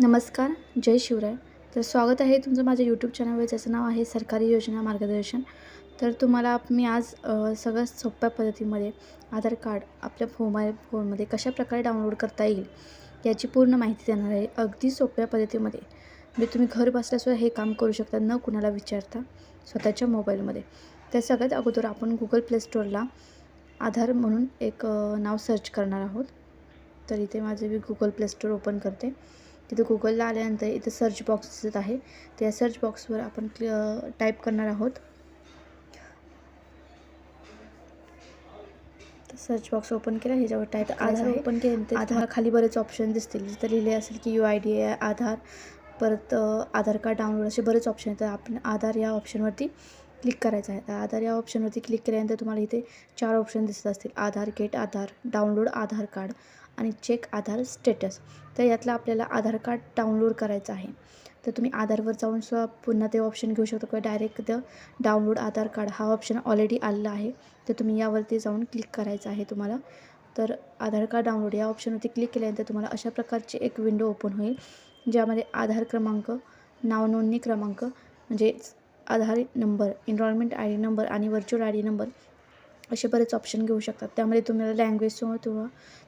नमस्कार जय शिवराय. तर स्वागत आहे तुमचं माझ्या यूट्यूब चॅनलवर ज्याचं नाव आहे सरकारी योजना मार्गदर्शन. तर तुम्हाला मी आज सगळ्यात सोप्या पद्धतीमध्ये आधार कार्ड आपल्या मोबाईल फोनमध्ये कशाप्रकारे डाउनलोड करता येईल याची पूर्ण माहिती देणार आहे अगदी सोप्या पद्धतीमध्ये. म्हणजे तुम्ही घर बसल्यासुद्धा हे काम करू शकता न कुणाला विचारता स्वतःच्या मोबाईलमध्ये. तर सगळ्यात अगोदर आपण गुगल प्ले स्टोअरला आधार म्हणून एक नाव सर्च करणार आहोत. तर इथे माझे मी गुगल प्ले स्टोअर ओपन करते. तिथे गुगलला आल्यानंतर इथे सर्च बॉक्स दिसत आहे. त्या सर्च बॉक्सवर आपण क्लि टाईप करणार आहोत. सर्च बॉक्स ओपन केला ह्याच्यावर टाईप आधार ओपन केल्यानंतर आधार खाली बरेच ऑप्शन दिसतील. जिथं लिहिले असेल की यू आय डी आहे आधार परत आधार कार्ड डाउनलोड असे बरेच ऑप्शन आहेत. आपण आधार या ऑप्शनवरती क्लिक करायचं आहे. तर आधार या ऑप्शनवरती क्लिक केल्यानंतर तुम्हाला इथे चार ऑप्शन दिसत असतील. Aadhaar get Aadhaar download Aadhaar card. आणि चेक आधार स्टेटस तर यातलं आपल्याला आधार कार्ड डाउनलोड करायचं आहे. तर तुम्ही आधारवर जाऊन सुद्धा पुन्हा ते ऑप्शन घेऊ शकता किंवा direct the download Aadhaar card हा ऑप्शन ऑलरेडी आलेला आहे. तर तुम्ही यावरती जाऊन क्लिक करायचं आहे तुम्हाला. तर आधार कार्ड डाउनलोड या ऑप्शनवरती क्लिक केल्यानंतर तुम्हाला अशा प्रकारची एक विंडो ओपन होईल ज्यामध्ये आधार क्रमांक नाव नोंदणी क्रमांक म्हणजे Aadhaar number enrolment I D number आणि व्हर्च्युअल आय डी नंबर असे बरेच ऑप्शन घेऊ शकतात. त्यामध्ये तुम्हाला लँग्वेज किंवा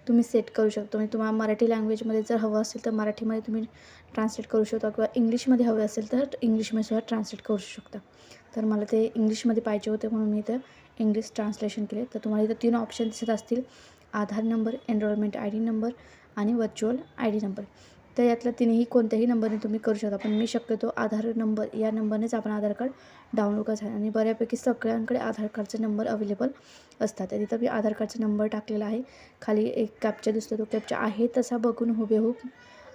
तुम्ही सेट करू शकता. म्हणजे तुम्हाला मराठी लँग्वेजमध्ये जर हवं असेल तर मराठीमध्ये तुम्ही ट्रान्सलेट करू शकता किंवा इंग्लिशमध्ये हवे असेल तर इंग्लिशमध्ये सुद्धा ट्रान्सलेट करू शकता. तर मला ते इंग्लिशमध्ये पाहिजे होते म्हणून मी इथं इंग्लिश ट्रान्सलेशन केले. तर तुम्हाला इथं तीन ऑप्शन दिसत असतील. Aadhaar number enrolment I D number आणि व्हर्च्युअल आय डी नंबर तर यातला तिन्ही कोणत्याही नंबरने तुम्ही करू शकता. पण मी शक्यतो आधार नंबर या नंबरनेच आपण आधार कार्ड डाउनलोड करायचं आणि बऱ्यापैकी सगळ्यांकडे आधार कार्डचे नंबर अवेलेबल असतात. तर तिथं मी आधार कार्डचा नंबर टाकलेला आहे. खाली एक कॅप्चा दिसतो तो कॅप्चा आहे तसा बघून हुबेहूब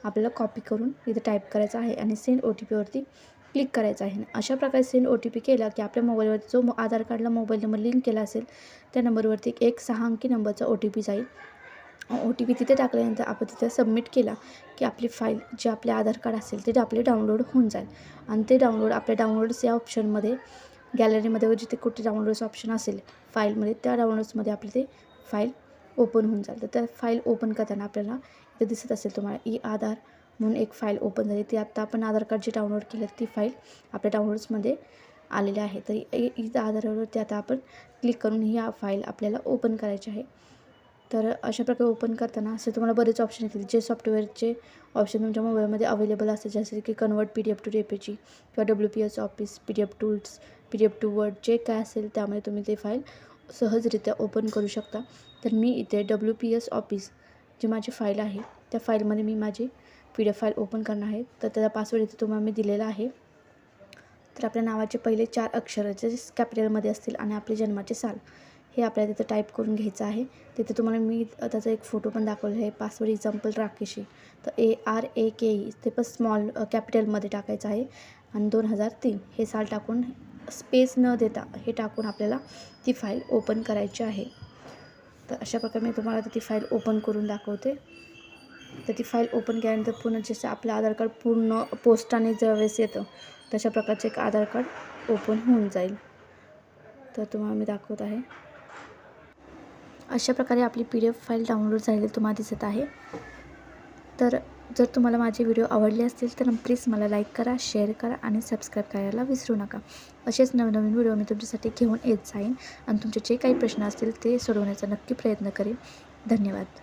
आपल्याला कॉपी करून इथं टाईप करायचा आहे आणि सेंड ओ टी पीवरती क्लिक करायचं आहे. अशा प्रकारे सेंड ओ टी पी केला की आपल्या मोबाईलवरती जो आधार कार्डला मोबाईल नंबर लिंक केला असेल त्या नंबरवरती एक सहा अंकी नंबरचा ओ टी पी जाईल. ओ टी पी तिथे टाकल्यानंतर आपण तिथे सबमिट केला की आपली फाईल जे आपले आधार कार्ड असेल ते आपले डाउनलोड होऊन जाईल. आणि ते डाउनलोड आपल्या डाउनलोड्स या ऑप्शनमध्ये गॅलरीमध्ये व जिथे कुठे डाउनलोड्स ऑप्शन असेल फाईलमध्ये त्या डाउनलोड्समध्ये आपले ते फाईल ओपन होऊन जाईल. तर त्या फाईल ओपन करताना आपल्याला इथे दिसत असेल तुम्हाला ई आधार म्हणून एक फाईल ओपन झाली. ती आत्ता आपण आधार कार्ड जी डाउनलोड केलं ती फाईल आपल्या डाउनलोड्समध्ये आलेली आहे. तर ई आधारावरती आता आपण क्लिक करून ही फाईल आपल्याला ओपन करायची आहे. तर अशा प्रकारे ओपन करताना असे तुम्हाला बरेच ऑप्शन येतील. जे सॉफ्टवेअरचे ऑप्शन तुमच्या मोबाईलमध्ये अवेलेबल असतात जसे की convert P D F to P किंवा W P S office P D F tools P D F to word जे काय असेल त्यामध्ये तुम्ही ते फाईल सहजरित्या ओपन करू शकता. तर मी इथे डब्ल्यू पी एस ऑफिस जी माझी फाईल आहे त्या फाईलमध्ये मी माझी P D F file open करणार आहे. तर त्याचा पासवर्ड इथे तुम्हाला मी दिलेला आहे. तर आपल्या नावाचे पहिले चार अक्षर जे कॅपिटलमध्ये असतील आणि आपले जन्माचे साल. हे आपल्याला तिथं टाईप करून घ्यायचं आहे. तिथे तुम्हाला मी त्याचा एक फोटो पण दाखवला आहे. पासवर्ड एक्झाम्पल राकेशी. तर A R A K E ते पण स्मॉल कॅपिटलमध्ये टाकायचं आहे. आणि दोन हजार तीन हे साल टाकून स्पेस न देता हे टाकून आपल्याला ती फाईल ओपन करायची आहे. तर अशा प्रकारे मी तुम्हाला ती फाईल ओपन करून दाखवते. तर ती फाईल ओपन केल्यानंतर पूर्ण जसं आपलं आधार कार्ड पूर्ण पोस्टाने ज्यावेळेस येतं तशा प्रकारचे एक आधार कार्ड ओपन होऊन जाईल. तर तुम्हाला मी दाखवत आहे. अशा प्रकारे आपली P D F file download झालेली तुम्हाला दिसत आहे. तर जर तुम्हाला माझे व्हिडिओ आवडले असतील तर प्लीज मला लाईक करा शेअर करा आणि सबस्क्राईब करायला विसरू नका. असेच नवनवीन व्हिडिओ मी तुमच्यासाठी घेऊन येत जाईन आणि तुमचे जे काही प्रश्न असतील ते सोडवण्याचा नक्की प्रयत्न करेन. धन्यवाद.